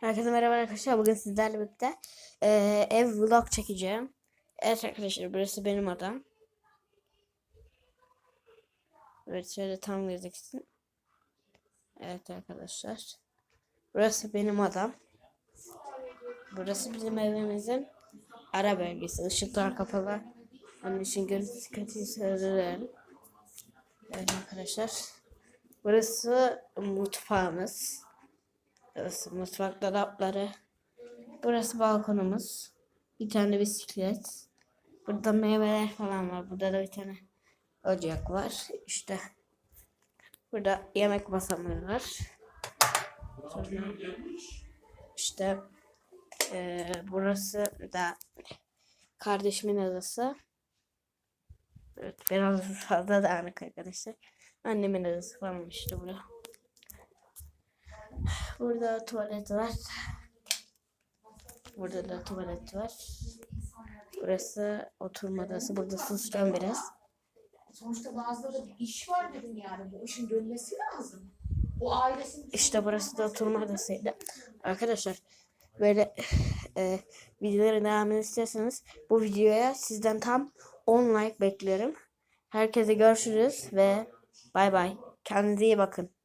Herkese merhaba arkadaşlar. Bugün sizlerle birlikte eee, ev vlog çekeceğim. Evet arkadaşlar burası benim odam. Evet şöyle tam gözüksün. Evet arkadaşlar. Burası benim odam. Burası bizim evimizin ara bölgesi. Işıklar kapalı. Onun için görüntüsü kötüyse özür dilerim. Evet arkadaşlar. Burası mutfağımız. Burası mutfak dolapları. Burası balkonumuz. Bir tane bisiklet. Burada meyveler falan var. Burada da bir tane ocak var. İşte burada yemek masamız var. Sonra işte eee, burası da kardeşimin odası. Evet, biraz fazla dağınık arkadaşlar. Annemin odası falan işte burada. Burada tuvalet var. Burada da tuvalet var. Burası oturma odası. Burada susacağım biraz. Sonuçta bazıları bir iş var dedim yani. Bu işin dönmesi lazım. O ailesinin İşte burası da oturma odasıydı. Arkadaşlar böyle e, videoların devamını istiyorsanız bu videoya sizden tam 10 like bekliyorum. Herkese görüşürüz ve bay bay. Kendinize iyi bakın.